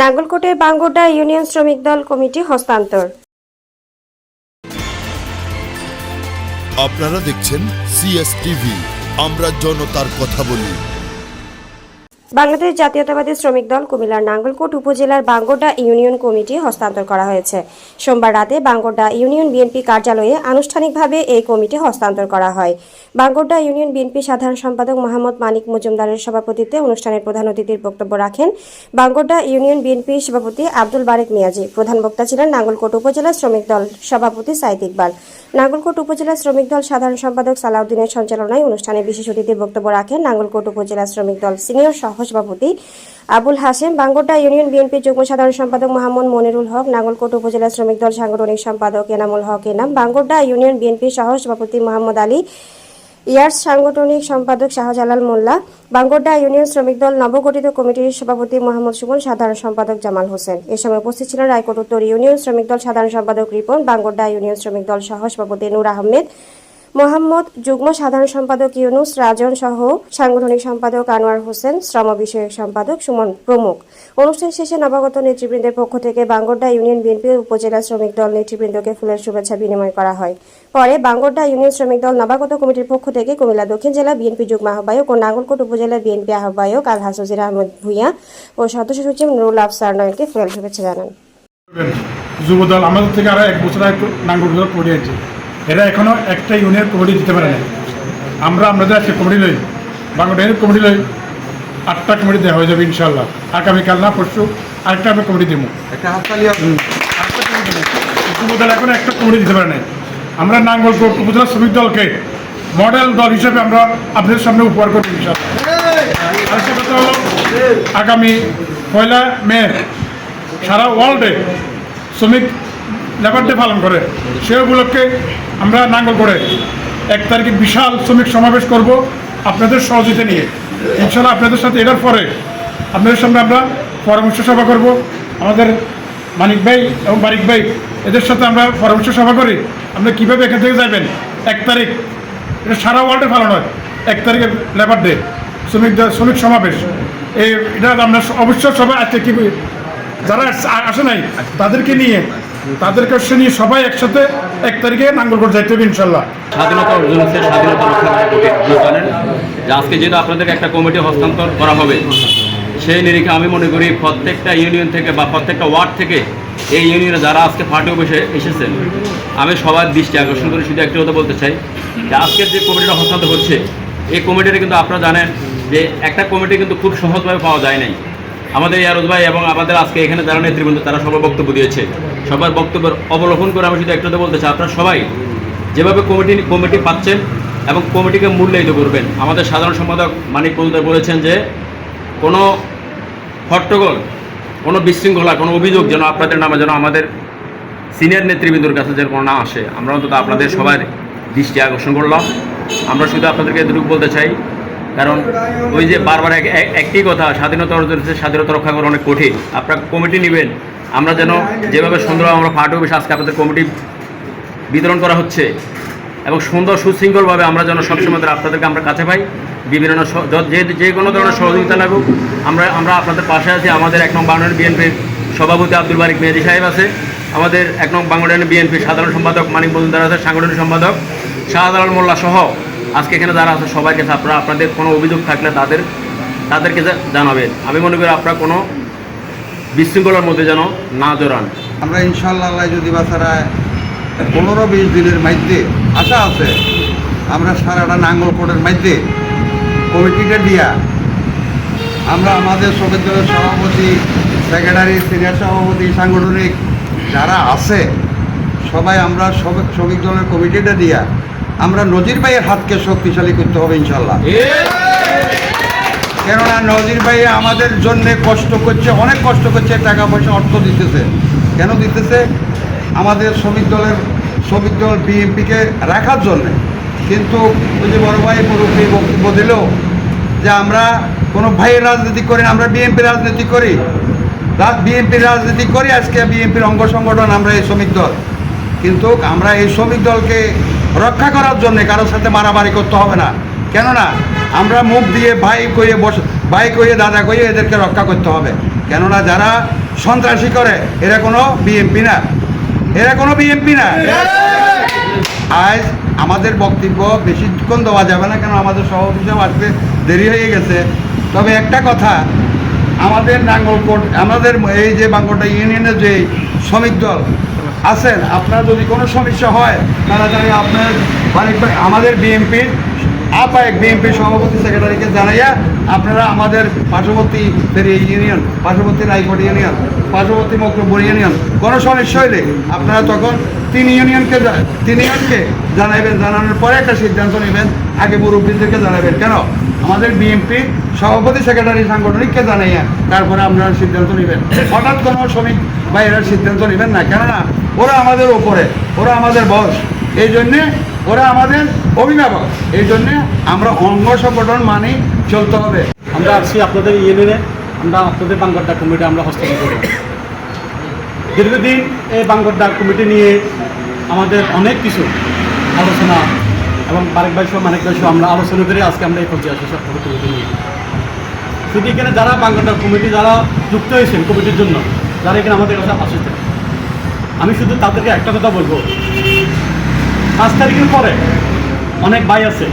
নাঙ্গলকোটের বাঙ্গোডা union শ্রমিক দল committee হস্তান্তর। আপনারা দেখছেন সিএসটিভি আমরা জনতার কথা বলি। বাংলাদেশ জাতীয়তাবাদী শ্রমিক দল কুমিল্লার নাঙ্গলকোট উপজেলার বাঙ্গোডা ইউনিয়ন কমিটি হস্তান্তর করা হয়েছে। সোমবার রাতে বাঙ্গোডা ইউনিয়ন বিএনপি কার্যালয়ে আনুষ্ঠানিকভাবে এই কমিটি হস্তান্তর করা হয়। বাঙ্গোডা ইউনিয়ন বিএনপি সাধারণ সম্পাদক মোহাম্মদ মানিক মজুমদারের সভাপতিত্বে অনুষ্ঠানের প্রধান অতিথির বক্তব্য রাখেন বাঙ্গোডা ইউনিয়ন বিএনপি সভাপতি আব্দুল বারেক মিয়াজি। প্রধান বক্তা ছিলেন নাঙ্গলকোট উপজেলা শ্রমিক দল সভাপতি সাইদ ইকবাল। নাঙ্গলকোট উপজেলা শ্রমিক দল সাধারণ সম্পাদক সালাউদ্দিনের সঞ্চালনায় অনুষ্ঠানে বিশেষ অতিথির বক্তব্য রাখেন নাঙ্গলকোট উপজেলা শ্রমিক দল সিনিয়র সহসভাপতি আবুল হাসেম বাঙ্গোটা ইউনিয়ন বিএনপির যুগ্ম সাধারণ সম্পাদক মোহাম্মদ মনিরুল হক নাঙ্গলকোট উপজেলা শ্রমিক দল সাংগঠনিক সম্পাদক এনামুল হক এনাম বাঙ্গোটা ইউনিয়ন বিএনপির সহসভাপতি মোহাম্মদ আলী, ইয়ার্স সাংগঠনিক সম্পাদক শাহজালাল মোল্লা বাঙ্গোড্ডা ইউনিয়ন শ্রমিক দল নবগঠিত কমিটির সভাপতি মোহাম্মদ সুমন, সাধারণ সম্পাদক জামাল হোসেন। এ সময় উপস্থিত ছিলেন রায়কোট উত্তর ইউনিয়ন শ্রমিক দল সাধারণ সম্পাদক রিপন বাঙ্গোড্ডা ইউনিয়ন শ্রমিক দল সহ সভাপতি নূর আহমেদ মোহাম্মদ যুগ্ম সাধারণ সম্পাদক ইউনুস, রাজন সহ সাংগঠনিক সম্পাদক আনোয়ার হোসেন, শ্রম বিষয়ক সম্পাদক সুমন প্রমুখ। অনুষ্ঠান শেষে নবাগত নেতৃবৃন্দের পক্ষ থেকে বাঙ্গোড্ডা ইউনিয়ন বিএনপি উপজেলা শ্রমিক দল নেতৃবৃন্দকে ফুলের শুভেচ্ছা বিনিময় করা হয়। পরে বাঙ্গোড্ডা ইউনিয়ন শ্রমিক দল নবাগত কমিটির পক্ষ থেকে কুমিল্লা দক্ষিণ জেলা বিএনপি যুগ্ম আহ্বায়ক ও নাগলকোট উপজেলা বিএনপি আহ্বায়ক আলহাজ হজির আহমদ ভুইয়া ও সদস্য সচিব নুরুল আফসার নয়নকে ফুলের শুভেচ্ছা জানান। যুবদল আমাদের থেকে আরও এক বছর নাঙ্গল কমিটি আছে। এরা এখনও একটা ইউনিয়ন কমিটি দিতে পারে না আমরা আপনাদের আজকে কমিটি লই বাংলা ইউনিয়ন কমিটি লই আটটা কমিটি দেওয়া হয়ে যাবে ইনশাল্লাহ আগামীকাল না পরশু আরেকটা আমরা কমিটি দেবো একটা এখন একটা কমিটি দিতে পারে না আমরা নাঙ্গল উপজেলা শ্রমিক দলকে মডেল দল হিসেবে আমরা আপনাদের সামনে উপহার করব ইনশাল্লাহ আরেকটা কথা হলো আগামী পয়লা মে সারা ওয়ার্ল্ডে শ্রমিক লেবার ডে পালন করে। সে উপলক্ষে আমরা নাঙ্গল করে এক তারিখে বিশাল শ্রমিক সমাবেশ করব আপনাদের সহযোগিতা নিয়ে। ইনশাল্লাহ আপনাদের সাথে এটার পরে আপনাদের সামনে আমরা পরামর্শ সভা করব। আমাদের মানিক ভাই এবং বারিক ভাই, এদের সাথে আমরা পরামর্শ সভা করি আমরা কীভাবে এখান থেকে যাবেন? এক তারিখ, এটা সারা ওয়ার্ল্ডে পালন হয়। এক তারিখে লেবার ডে শ্রমিক শ্রমিক সমাবেশ। এই এটা আমরা অবশ্যই সবাই আজকে কি যারা আসে নাই, তাদেরকে নিয়ে তাদেরকে নিয়ে সবাই একসাথে এক তারিখে নাঙ্গলকোট যাইতে হবে ইনশাল্লাহ। স্বাধীনতা অর্জন হচ্ছে স্বাধীনতা জানেন যে আজকে যেহেতু আপনাদেরকে একটা কমিটি হস্তান্তর করা হবে, সেই নিরিখে আমি মনে করি প্রত্যেকটা ইউনিয়ন থেকে বা প্রত্যেকটা ওয়ার্ড থেকে এই ইউনিয়নে যারা আজকে ফাটে বসে এসেছেন, আমি সবার দৃষ্টি আকর্ষণ করে শুধু একটি কথা বলতে চাই, যে আজকের যে কমিটিটা হস্তান্তর হচ্ছে, এই কমিটিটা কিন্তু আপনারা জানেন যে একটা কমিটি কিন্তু খুব সহজভাবে পাওয়া যায় নাই। আমাদের ইয়ারুজ ভাই এবং আমাদের আজকে এখানে যারা নেতৃবৃন্দ, তারা সবার বক্তব্য দিয়েছে। সবার বক্তব্যের অবলোকন করে আমি শুধু একটা বলতে চাই, আপনারা সবাই যেভাবে কমিটি কমিটি পাচ্ছেন এবং কমিটিকে মূল্যায়িত করবেন, আমাদের সাধারণ সম্পাদক মানিক মজুমদার বলেছেন যে, কোনো হট্টগোল, কোনো বিশৃঙ্খলা, কোনো অভিযোগ যেন আপনাদের নামে যেন আমাদের সিনিয়র নেতৃবৃন্দর কাছে যেন কোনো না আসে। আমরা অন্তত আপনাদের সবার দৃষ্টি আকর্ষণ করলাম। আমরা শুধু আপনাদেরকে এতটুকু বলতে চাই কারণ ওই যে বারবার এক- এক- একই কথা, স্বাধীনতা অর্জন স্বাধীনতা রক্ষা করা অনেক কঠিন। আপনারা কমিটি নেবেন। আমরা যেন যেভাবে সুন্দর আমরা ফাট অফিস আজকে আপনাদের কমিটি বিতরণ করা হচ্ছে এবং সুন্দর সুশৃঙ্খলভাবে আমরা যেন সবসময় আপনাদেরকে আমরা কাছে পাই। বিভিন্ন যে যে কোনো ধরনের সহযোগিতা লাগুক। আমরা আমরা আপনাদের পাশে আছি। আমাদের এক নং বাংলাদেশ বিএনপির সভাপতি আব্দুল বারিক মেহেদি সাহেব আছে। আমাদের এক নং বাংলাদেশ বিএনপির সাধারণ সম্পাদক মানিক মজুমদার আছে, সাংগঠনিক সম্পাদক শাহজালাল মোল্লা সহ আজকে এখানে যারা আছে, সবাইকে আপনারা, আপনাদের কোনো অভিযোগ থাকলে তাদের, তাদেরকে জানাবেন। আমি মনে করি আপনারা কোনো বিশৃঙ্খলার মধ্যে যেন না জড়ান। আমরা ইনশাল্লাহ যদি বাসারা পনেরো বিশ দিনের মধ্যে, আশা আছে, আমরা সারাটা নাঙ্গলকোটের মধ্যে কমিটিটা দিয়া, আমরা আমাদের শ্রমিক সভাপতি, সেক্রেটারি, সিনিয়র সভাপতি, সাংগঠনিক যারা আছে, সবাই আমরা শ্রমিক দলের কমিটিটা দিয়া আমরা নজির ভাইয়ের হাতকে শক্তিশালী করতে হবে ইনশাল্লাহ কেননা নজির ভাই আমাদের জন্য কষ্ট করছে অনেক কষ্ট করছে টাকা পয়সা অর্থ দিতেছে। কেন দিতেছে? আমাদের শ্রমিক দলের শ্রমিক দল বিএনপিকে রাখার জন্যে। কিন্তু ওই যে বড় ভাই মুরব্বী বক্তব্য দিল যে আমরা কোনো ভাইয়ের রাজনীতি করি না আমরা বিএনপি রাজনীতি করি। রাজ বিএনপির রাজনীতি করি আজকে বিএনপির অঙ্গ সংগঠন আমরা এই শ্রমিক দল। কিন্তু আমরা এই শ্রমিক দলকে রক্ষা করার জন্য কারোর সাথে মারামারি করতে হবে না। কেননা, আমরা মুখ দিয়ে ভাই কইয়ে বস, ভাই কইয়ে দাদা কইয়ে এদেরকে রক্ষা করতে হবে। কেননা, যারা সন্ত্রাসী করে, এরা কোনো বিএমপি না। এরা কোনো বিএমপি না। আজ আমাদের বক্তব্য বেশিক্ষণ দেওয়া যাবে না কেন আমাদের সভাপতি সাহেব আসতে দেরি হয়ে গেছে। তবে একটা কথা, আমাদের নাঙ্গলকোট, আমাদের এই যে বাঙ্গলটা ইউনিয়নের যে শ্রমিক দল আছেন, আপনার যদি কোনো সমস্যা হয় তারা জানি আপনার আমাদের বিএনপির আপায়ক বিএনপি সভাপতি, সেক্রেটারিকে জানাইয়া আপনারা আমাদের পার্শ্ববর্তী ইউনিয়ন, পার্শ্ববর্তী রায়কোট ইউনিয়ন, পার্শ্ববর্তী মকরবুর ইউনিয়ন, কোনো সমস্যা হইলে আপনারা তখন তিন ইউনিয়নকে তিন ইউনিয়নকে জানাইবেন, জানানোর পরে একটা সিদ্ধান্ত নেবেন, আগে মুরব্বীদেরকে জানাবেন। কেন? আমাদের বিএনপি সভাপতি, সেক্রেটারি, সাংগঠনিককে জানাইয়া তারপরে আপনারা সিদ্ধান্ত নেবেন। হঠাৎ কোনো শ্রমিক বা এরা সিদ্ধান্ত নেবেন না। কেননা ওরা আমাদের ওপরে, ওরা আমাদের বস এই জন্যে ওরা আমাদের অভিভাবক। এই জন্যে আমরা অঙ্গ সংগঠন মানি চলতে হবে। আমরা আসছি আপনাদের ইউনিয়নে আমরা আপনাদের বাঙ্গরডা কমিটি আমরা হস্তক্ষেপ করব। দীর্ঘদিন এই বাঙ্গরডা কমিটি নিয়ে আমাদের অনেক কিছু আলোচনা এবং বারেক বাইশ মানিক বাইশ আমরা আলোচনা করে আজকে আমরা এই পর্যায়ে আসি সব কমিটি নিয়ে। শুধু এখানে যারা বাঙ্গরডা কমিটি যারা যুক্ত হয়েছেন কমিটির জন্য, যারা এখানে আমাদের কাছে আসেছেন আমি শুধু তাদেরকে একটা কথা বলব। পাঁচ তারিখের পরে অনেক ভাই আছে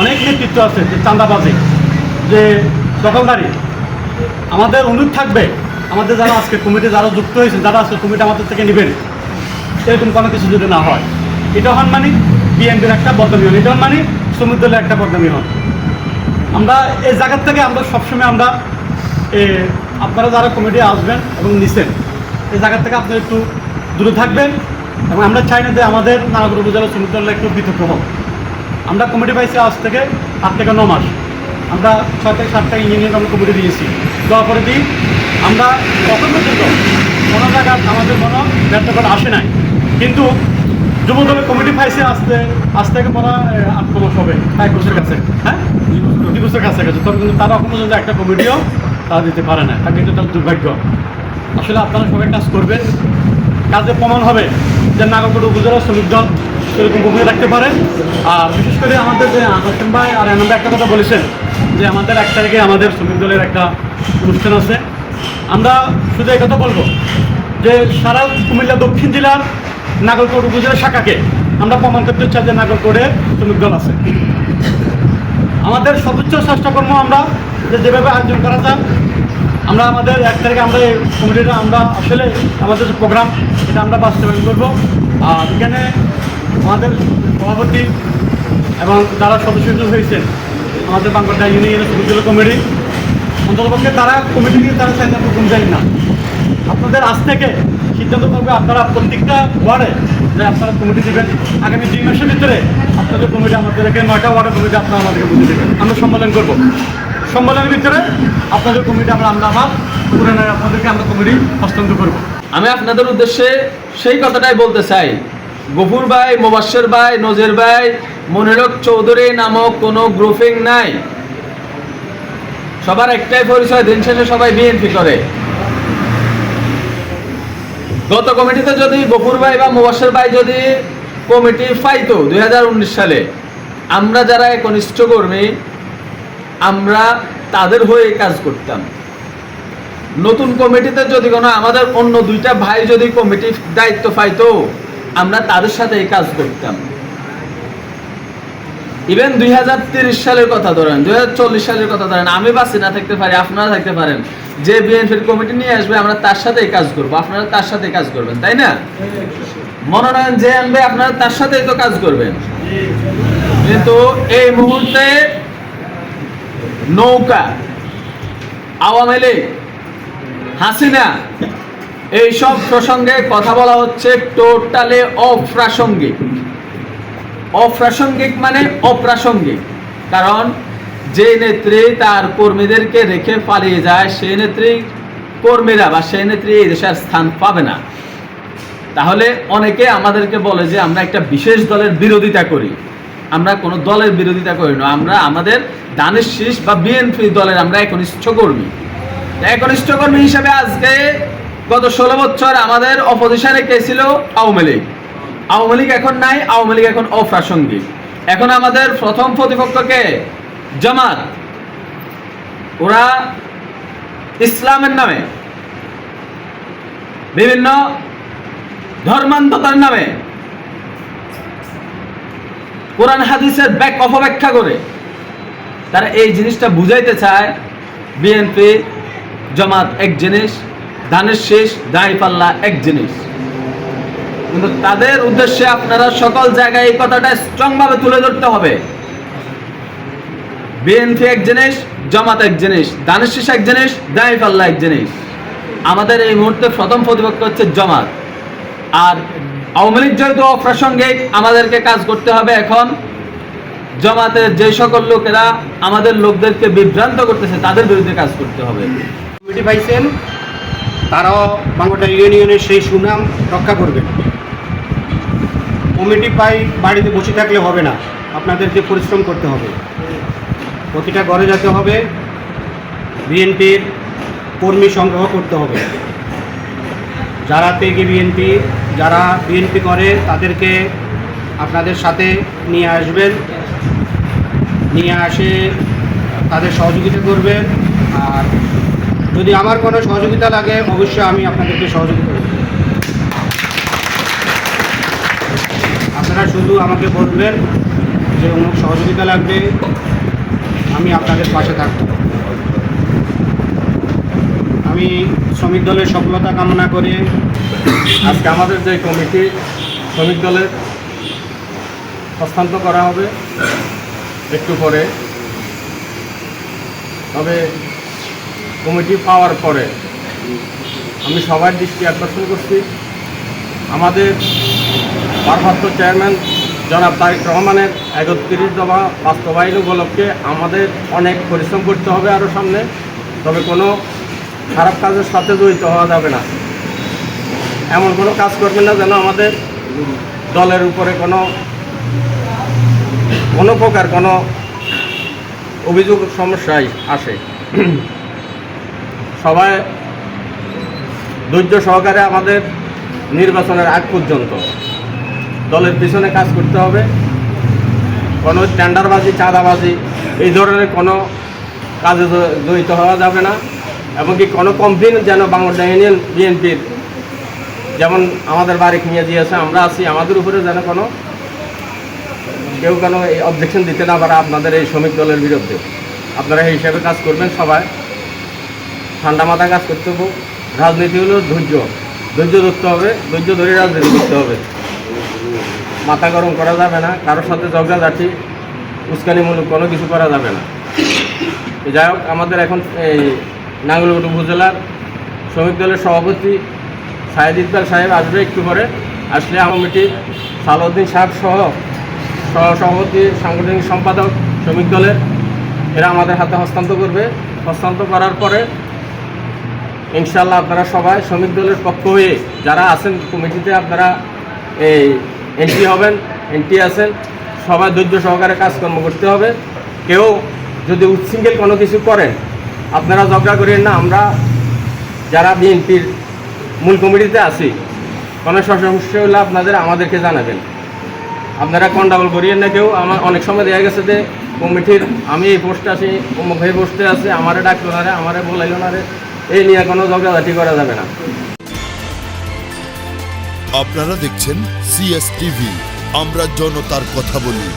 অনেক নেতৃত্ব আছে যে চাঁদাবাজি যে দখলদারি। আমাদের অনুরোধ থাকবে আমাদের যারা আজকে কমিটি যারা যুক্ত হয়েছেন যারা আজকে কমিটি আমাদের থেকে নেবেন এরকম কোনো কিছু যদি না হয়। এটা হন মানে বিএনপির একটা বদনামী হন এটা হন মানে শ্রমিক দলের একটা বদনামী হন। আমরা এই জায়গার থেকে আমরা সবসময় আমরা এ, আপনারা যারা কমিটি আসবেন এবং নিছেন এই জায়গার থেকে আপনারা একটু দূরে থাকবেন এবং আমরা চাই না যে আমাদের নানাপুর উপজেলা শ্রমিক দলের একটু বিতর্ক হোক। আমরা কমিটি পাইছি আজ থেকে আট থেকে ন মাস। আমরা ছয় থেকে সাতটা ইঞ্জিনিয়ার আমরা কমিটি দিয়েছি। দেওয়ার পরে দিই, আমরা কখন পর্যন্ত কোনো জায়গায় আমাদের কোনো ব্যর্থকতা আসে নাই। কিন্তু যুব দলের কমিটি পাইছে আসতে আজ থেকে পড়া আট মাস হবে এক বছর কাছে। হ্যাঁ? দুই বছর কাছে গেছে। তবে কিন্তু তারা এখন পর্যন্ত একটা কমিটিও তারা দিতে পারে না তাকে কিন্তু তার দুর্ভাগ্য। আসলে আপনারা সবাই কাজ করবেন। কাজে প্রমাণ হবে যে নাগরকোট উপজেলা শ্রমিক দল সেরকম ভূমিকা রাখতে পারে। আর বিশেষ করে আমাদের যে হাসিম ভাই আর আনন্দ একটা কথা বলেছেন যে আমাদের এক তারিখে আমাদের শ্রমিক দলের একটা অনুষ্ঠান আছে। আমরা শুধু কথা বলব যে সারা কুমিল্লা দক্ষিণ জেলার নাগরকোট উপজেলা শাখাকে আমরা প্রমাণ করতে চাই যে নাগরকোটে শ্রমিক দল আছে। আমাদের সর্বোচ্চ চেষ্টাকর্ম আমরা যেভাবে আয়োজন করা যায় আমরা আমাদের এক তারিখে আমরা এই কমিটিটা আমরা আসলে আমাদের যে প্রোগ্রাম এটা আমরা বাস্তবায়ন করব। আর এখানে আমাদের সভাপতি এবং যারা সদস্য হয়েছেন, আমাদের বাংলাটা ইউনিয়নের সমিতি কমিটি, অন্ততপক্ষে তারা কমিটি নিয়ে তারা চাইতে হুকুম জানি না। আপনাদের আজ থেকে সিদ্ধান্ত করবে আপনারা প্রত্যেকটা ওয়ার্ডে যে আপনারা কমিটি দেবেন। আগামী দুই মাসের ভিতরে আপনাদের কমিটি আমাদের আমাদেরকে নয়টা ওয়ার্ডের কমিটি আপনারা আমাদেরকে বুঝে দেবেন। আমরা সম্মেলন করব। সম্মেলনের ভিতরে আপনাদের কমিটি আমরা আমরা আবার পুরানো আপনাদেরকে আমরা কমিটি হস্তান্তর করব। আমি আপনাদের উদ্দেশ্যে সেই কথাটাই বলতে চাই। গফুর ভাই মোবাশ্বের ভাই, নজের ভাই, মনিরক চৌধুরী নামক কোনো গ্রুপিং নাই। সবার একটাই পরিচয়, দিন শেষে সবাই বিএনপি করে। গত কমিটিতে যদি গফুর ভাই বা মোবাশ্বের ভাই যদি কমিটি পাইতো দুই হাজার উনিশ সালে, আমরা যারা একনিষ্ঠ কর্মী আমরা তাদের হয়ে কাজ করতাম। নতুন কমিটিতে যদি কোনো আমাদের অন্য দুইটা ভাই যদি কমিটি দায়িত্ব পাইতো, আমরা তাদের সাথে এই কাজ করতাম। ইভেন দুই হাজার তিরিশ সালের কথা ধরেন, দুই হাজার চল্লিশ সালের কথা ধরেন, আমি বাসি না থাকতে পারি, আপনারা থাকতে পারেন। যে বিএনপির কমিটি নিয়ে আসবে, আমরা তার সাথেই কাজ করব, আপনারা তার সাথে কাজ করবেন, তাই না? মনোনয়ন যে আনবে, আপনারা তার সাথেই তো কাজ করবেন। কিন্তু এই মুহূর্তে নৌকা, আওয়ামী লীগ, হাসিনা, এইসব প্রসঙ্গে কথা বলা হচ্ছে টোটালে অপ্রাসঙ্গিক। অপ্রাসঙ্গিক মানে অপ্রাসঙ্গিক, কারণ যে নেত্রী তার কর্মীদেরকে রেখে পালিয়ে যায়, সেই নেত্রী কর্মীরা বা সেই নেত্রী এই দেশের স্থান পাবে না। তাহলে অনেকে আমাদেরকে বলে যে আমরা একটা বিশেষ দলের বিরোধিতা করি। আমরা কোনো দলের বিরোধিতা করি না। আমরা আমাদের দানের শীষ বা বিএনপি দলের আমরা একনিষ্ঠ কর্মী। একনিষ্ঠ কর্মী হিসাবে আজকে গত ষোলো বছর আমাদের অপোজিশনে কে ছিল? আওয়ামী লীগ। আওয়ামী লীগ এখন নাই, আওয়ামী লীগ এখন অপ্রাসঙ্গিক। এখন আমাদের প্রথম প্রতিপক্ষকে জামাত। ওরা ইসলামের নামে। বিভিন্ন ধর্মান্ততার নামে। কোরআন হাদিসের ব্যাক অপব্যাখ্যা করে। তারা এই জিনিসটা বুঝাইতে চায়, বিএনপি জমাত এক জিনিস, দানের শেষ দাঁড়িপাল্লা এক জিনিস। কিন্তু তাদের উদ্দেশ্যে আপনারা সকল জায়গায় এই কথাটা স্ট্রংভাবে তুলে ধরতে হবে। বিএনপি এক জিনিস, জমাত এক জিনিস, দানের শেষ এক জিনিস দাঁড়িপাল্লা এক জিনিস। আমাদের এই মুহূর্তে প্রথম প্রতিপক্ষ হচ্ছে জমাত। আর আওয়ামী লীগ যেহেতু অপ্রাসঙ্গিক, আমাদেরকে কাজ করতে হবে এখন। জামাতের যে সকল লোকেরা আমাদের লোকদেরকে বিভ্রান্ত করতেছে, তাদের বিরুদ্ধে কাজ করতে হবে। কমিটি পাইছেন, তারাও বাংলাটা ইউনিয়নের সেই সুনাম রক্ষা করবেন। কমিটি পাই বাড়িতে বসে থাকলে হবে না, আপনাদেরকে পরিশ্রম করতে হবে। প্রতিটা ঘরে যেতে হবে, বিএনপির কর্মী সংগ্রহ করতে হবে। যারা থেকে বিএনপি যারা বিএনপি করে, তাদেরকে আপনাদের সাথে নিয়ে আসবেন। নিয়ে আসে তাদের সহযোগিতা করবেন। আর যদি আমার কোনো সহযোগিতা লাগে, অবশ্যই আমি আপনাদেরকে সহযোগিতা করব। আপনারা শুধু আমাকে বলবেন যে, অমুক সহযোগিতা লাগবে, আমি আপনাদের পাশে থাকব। আমি শ্রমিক দলের সফলতা কামনা করে আজকে আমাদের যে কমিটি, শ্রমিক দলের হস্তান্তর করা হবে একটু পরে। তবে কমিটি পাওয়ার পরে আমি সবার দৃষ্টি আকর্ষণ করছি। আমাদের ভারপ্রাপ্ত চেয়ারম্যান জনাব তারিক রহমানের একত্রিশ দফা বাস্তবায়ন উপলক্ষে আমাদের অনেক পরিশ্রম করতে হবে আরও সামনে। তবে কোনো খারাপ কাজের সাথে জড়িত হওয়া যাবে না। এমন কোনো কাজ করবেন না যেন আমাদের দলের উপরে কোনো কোনো প্রকার কোনো অভিযোগ সমস্যায় আসে। সবাই ধৈর্য সহকারে আমাদের নির্বাচনের আগ পর্যন্ত দলের পিছনে কাজ করতে হবে। কোনো টেন্ডারবাজি, চাঁদাবাজি, এই ধরনের কোনো কাজে জড়িত হওয়া যাবে না। এমনকি কোনো কমপ্লেন যেন বাংলাদেশ ইউনিয়ন বিএনপির যেমন আমাদের বাড়ি নিয়ে দিয়েছে, আমরা আছি, আমাদের উপরে যেন কোনো, কেউ কোনো এই অবজেকশন দিতে না পারে আপনাদের এই শ্রমিক দলের বিরুদ্ধে। আপনারা এই হিসাবে কাজ করবেন সবাই। ঠান্ডা মাথায় কাজ করতে হবে। রাজনীতি হলো ধৈর্য। ধৈর্য ধরতে হবে, ধৈর্য ধরে রাজনীতি করতে হবে। মাথা গরম করা যাবে না, কারোর সাথে ঝগড়াঝাটি উস্কানিমূলক কোনো কিছু করা যাবে না। যাই হোক, আমাদের এখন এই নাঙ্গলকোট উপজেলার শ্রমিক দলের সভাপতি সাহেদ ইকবাল সাহেব আসবে একটু পরে। আসলে কমিটি সালাউদ্দিন সাহেব সহ সহ সভাপতি সাংগঠনিক সম্পাদক, শ্রমিক দলের এরা আমাদের হাতে হস্তান্তর করবে। হস্তান্তর করার পরে ইনশাল্লাহ আপনারা সবাই শ্রমিক দলের পক্ষ হয়ে যারা আছেন কমিটিতে আপনারা এই এন্ট্রি হবেন, এন্ট্রি আছেন, সবাই ধৈর্য সহকারে কাজকর্ম করতে হবে। কেউ যদি উচ্ছৃঙ্খল কোনো কিছু করেন আপনারা ঝগড়া করেন না, আমরা যারা বিএনপির মূল কমিটিতে আছি, কোনো সমস্যা হলে আপনাদের আমাদেরকে জানাবেন। আপনারা কন্ডাবল করিয়েন না কেউ, আমার অনেক সময় দেখা গেছে যে কমিটির আমি এই পোস্টে আছি, অমুক এই পোস্টে আছে, আমারে ডাকলো না রে, আমারে বলাইলো না রে, এই নিয়ে কোনো ঝগড়াঝাটি করা যাবে না। আপনারা দেখছেন সিএস টিভি আমরা জনতার কথা বলি।